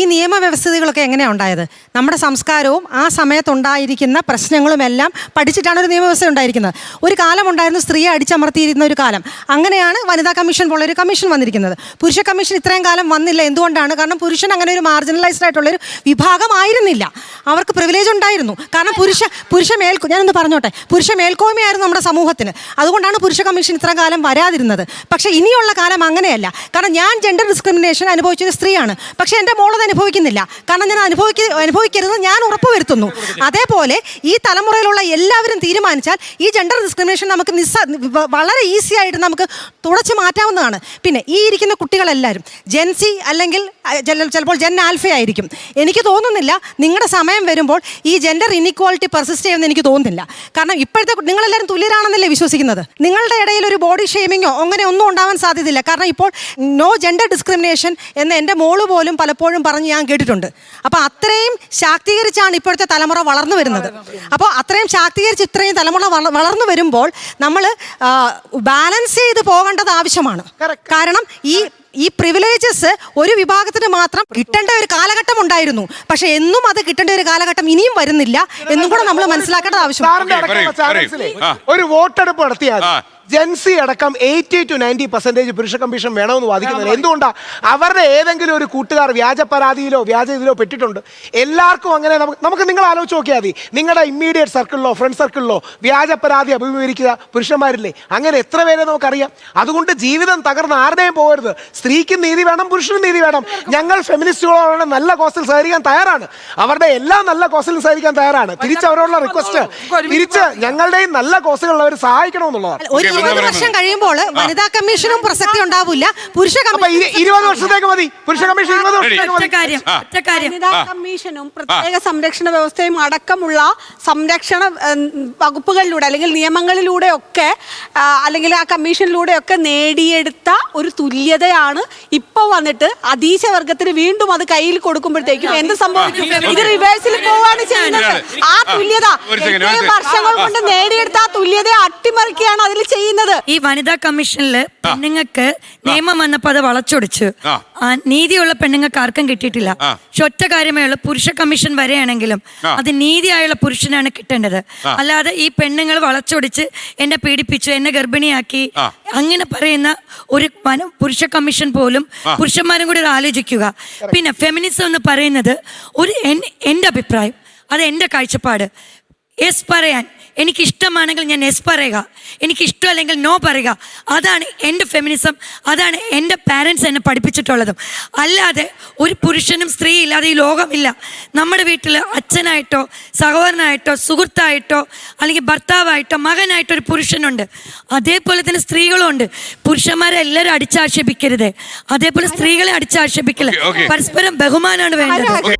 ഈ നിയമവ്യവസ്ഥകളൊക്കെ എങ്ങനെയാണ് ഉണ്ടായത്? നമ്മുടെ സംസ്കാരവും ആ സമയത്തുണ്ടായിരിക്കുന്ന പ്രശ്നങ്ങളും എല്ലാം പഠിച്ചിട്ടാണ് ഒരു നിയമവ്യവസ്ഥ ഉണ്ടായിരിക്കുന്നത്. ഒരു കാലം ഉണ്ടായിരുന്നു സ്ത്രീയെ അടിച്ചമർത്തിയിരുന്ന ഒരു കാലം. അങ്ങനെയാണ് വനിതാ കമ്മീഷൻ പോലെ ഒരു കമ്മീഷൻ വന്നിരിക്കുന്നത്. പുരുഷ കമ്മീഷൻ ഇത്രയും കാലം വന്നില്ല. എന്തുകൊണ്ടാണ്? കാരണം പുരുഷൻ അങ്ങനെ ഒരു മാർജിനലൈസ്ഡ് ആയിട്ടുള്ള ഒരു വിഭാഗമായിരുന്നില്ല. അവർക്ക് പ്രിവിലേജ് ഉണ്ടായിരുന്നു. കാരണം പുരുഷ പുരുഷ മേൽക്കോ ഞാനൊന്ന് പറഞ്ഞോട്ടെ. പുരുഷ മേൽക്കോയ്മയായിരുന്നു നമ്മുടെ സമൂഹത്തിന്. അതുകൊണ്ടാണ് പുരുഷ കമ്മീഷൻ ഇത്ര കാലം വരാതിരുന്നത്. പക്ഷേ ഇനിയുള്ള കാലം അങ്ങനെയല്ല. കാരണം ഞാൻ ജെൻഡർ ഡിസ്ക്രിമിനേഷൻ അനുഭവിച്ചൊരു സ്ത്രീയാണ്. പക്ഷേ എന്റെ മോളത് അനുഭവിക്കുന്നില്ല. കാരണം ഞാൻ അനുഭവിക്ക അനുഭവിക്കരുത് ഞാൻ ഉറപ്പുവരുത്തുന്നു. അതേപോലെ ഈ തലമുറയിലുള്ള എല്ലാവരും തീരുമാനിച്ചാൽ ഈ ജെൻഡർ ഡിസ്ക്രിമിനേഷൻ നമുക്ക് നിസ്സ വളരെ ഈസി ആയിട്ട് നമുക്ക് തുടച്ചു മാറ്റാവുന്നതാണ്. പിന്നെ ഈ ഇരിക്കുന്ന കുട്ടികളെല്ലാവരും ജെൻസി അല്ലെങ്കിൽ ചിലപ്പോൾ ജെൻ ആൽഫ ആയിരിക്കും. എനിക്ക് തോന്നുന്നില്ല നിങ്ങളുടെ സമയം വരുമ്പോൾ ഈ ജെൻഡർ ഇനിക്വാളിറ്റി പെർസിസ്റ്റ് ചെയ്യുമെന്ന് എനിക്ക് തോന്നുന്നില്ല. കാരണം ഇപ്പോഴത്തെ നിങ്ങളെല്ലാവരും തുല്യരാണെന്നല്ലേ വിശ്വസിക്കുന്നത്? നിങ്ങളുടെ ഇടയിൽ ഒരു ബോഡി ഷെയ്മിങ്ങോ അങ്ങനെ ഒന്നും ഉണ്ടാവാൻ സാധ്യതയില്ല. കാരണം ഇപ്പോൾ നോ ജെൻഡർ ഡിസ്ക്രിമിനേഷൻ എന്ന് എന്റെ മോൾ പോലും പലപ്പോഴും പറഞ്ഞ് ഞാൻ കേട്ടിട്ടുണ്ട്. അപ്പോൾ അത്രയും ശാക്തീകരിച്ചാണ് ഇപ്പോഴത്തെ തലമുറ വളർന്നു വരുന്നത്. അപ്പോൾ അത്രയും ശാക്തീകരിച്ച് ഇത്രയും തലമുറ വള- വളർന്നു വരുമ്പോൾ നമ്മൾ ബാലൻസ് ചെയ്ത് പോകേണ്ടത് ആവശ്യമാണ്. കാരണം ഈ ഈ പ്രിവിലേജസ് ഒരു വിഭാഗത്തിന് മാത്രം കിട്ടേണ്ട ഒരു കാലഘട്ടം ഉണ്ടായിരുന്നു. പക്ഷെ എന്നും അത് കിട്ടേണ്ട ഒരു കാലഘട്ടം ഇനിയും വരുന്നില്ല എന്നും കൂടെ നമ്മൾ മനസ്സിലാക്കേണ്ടത് ആവശ്യമാണ്. ഒരു വോട്ടെടുപ്പ് നടത്തിയാൽ. ജെൻസി അടക്കം എയ്റ്റി ടു നയന്റി പെർസെന്റേജ് പുരുഷ കമ്മീഷൻ വേണമെന്ന് വാദിക്കുന്നത്. എന്തുകൊണ്ടാണ് അവരുടെ ഏതെങ്കിലും ഒരു കൂട്ടുകാർ വ്യാജ പരാതിയിലോ വ്യാജ ഇതിലോ പെട്ടിട്ടുണ്ട്. എല്ലാവർക്കും അങ്ങനെ നമുക്ക് നമുക്ക് നിങ്ങൾ ആലോചിച്ച് നോക്കിയാൽ മതി. നിങ്ങളുടെ ഇമ്മീഡിയറ്റ് സർക്കിളിലോ ഫ്രണ്ട് സർക്കിളിലോ വ്യാജ പരാതി അഭിമുഖീകരിക്കുക പുരുഷന്മാരില്ലേ? അങ്ങനെ എത്ര പേരെ നമുക്കറിയാം? അതുകൊണ്ട് ജീവിതം തകർന്ന് ആരുടെയും പോകരുത്. സ്ത്രീക്കും നീതി വേണം പുരുഷനും നീതി വേണം. ഞങ്ങൾ ഫെമിനിസ്റ്റുകളോട് നല്ല കോസിൽ സഹകരിക്കാൻ തയ്യാറാണ്. അവരുടെ എല്ലാ നല്ല കോസിലും സഹകരിക്കാൻ തയ്യാറാണ്. തിരിച്ച് അവരോടുള്ള റിക്വസ്റ്റ് തിരിച്ച് ഞങ്ങളുടെയും നല്ല കോസുകളിൽ അവർ സഹായിക്കണമെന്നുള്ളതാണ് ഇരുപത് വർഷം കഴിയുമ്പോൾ വനിതാ കമ്മീഷനും പ്രസക്തി ഉണ്ടാവില്ല. പുരുഷ ഇരുപത് വർഷത്തേക്ക് മതി. പുരുഷ കമ്മീഷൻ ഇരുപത് വനിതാ കമ്മീഷനും പ്രത്യേക സംരക്ഷണ വ്യവസ്ഥയും അടക്കമുള്ള സംരക്ഷണ വകുപ്പുകളിലൂടെ അല്ലെങ്കിൽ നിയമങ്ങളിലൂടെ ഒക്കെ അല്ലെങ്കിൽ ആ കമ്മീഷനിലൂടെ ഒക്കെ നേടിയെടുത്ത ഒരു തുല്യതയാണ് ഇപ്പൊ വന്നിട്ട് അതീശ വർഗത്തിന് വീണ്ടും അത് കയ്യിൽ കൊടുക്കുമ്പോഴത്തേക്കും എന്ത് സംഭവിക്കും? ഇത് റിവേഴ്സിൽ പോവാണ് ആ തുല്യത. വർഷങ്ങൾ കൊണ്ട് നേടിയെടുത്ത ആ തുല്യതയെ അട്ടിമറിക്കുകയാണ് അതിൽ ചെയ്യുന്നത്. ഈ വനിതാ കമ്മീഷനിൽ പെണ്ണുങ്ങൾക്ക് നിയമം വന്നപ്പോ അത് വളച്ചൊടിച്ചു. ആ. നീതിയുള്ള പെണ്ണുങ്ങൾക്ക് ആർക്കും കിട്ടിയിട്ടില്ല. പക്ഷെ ഒറ്റ കാര്യമേ ഉള്ളൂ പുരുഷ കമ്മീഷൻ വരെയാണെങ്കിലും അത് നീതിയായുള്ള പുരുഷനാണ് കിട്ടേണ്ടത്. അല്ലാതെ ഈ പെണ്ണുങ്ങൾ വളച്ചൊടിച്ച് എന്നെ പീഡിപ്പിച്ചു എന്നെ ഗർഭിണിയാക്കി അങ്ങനെ പറയുന്ന ഒരു വന- പുരുഷ കമ്മീഷൻ പോലും പുരുഷന്മാരും കൂടി ഇത് ആലോചിക്കുക പിന്നെ ഫെമിനിസം എന്ന് പറയുന്നത് ഒരു എൻ- എന്റെ അഭിപ്രായം. അത് എന്റെ കാഴ്ചപ്പാട്. എസ് പറയാൻ. എനിക്ക് ഇഷ്ടമാണെങ്കിൽ ഞാൻ എസ് പറയുക. എനിക്ക് ഇഷ്ടമല്ലെങ്കിൽ നോ പറയുക. അതാണ് എന്റെ ഫെമിനിസം അതാണ് എന്റെ പാരൻസ് എന്നെ പഠിപ്പിച്ചിട്ടുള്ളതും. അല്ലാതെ ഒരു പുരുഷനും സ്ത്രീ ഇല്ലാതെ ഈ ലോകമില്ല. നമ്മുടെ വീട്ടിൽ അച്ഛനായിട്ടോ സഹോദരനായിട്ടോ സുഹൃത്തായിട്ടോ അല്ലെങ്കിൽ ഭർത്താവായിട്ടോ മകനായിട്ടോ ഒരു പുരുഷനുണ്ട്. അതേപോലെ തന്നെ സ്ത്രീകളും ഉണ്ട്. പുരുഷന്മാരെ എല്ലാവരും അടിച്ചാക്ഷേപിക്കരുത്. അതേപോലെ സ്ത്രീകളെ ഓക്കേ. പരസ്പരം ബഹുമാനമാണ് വേണ്ടത്.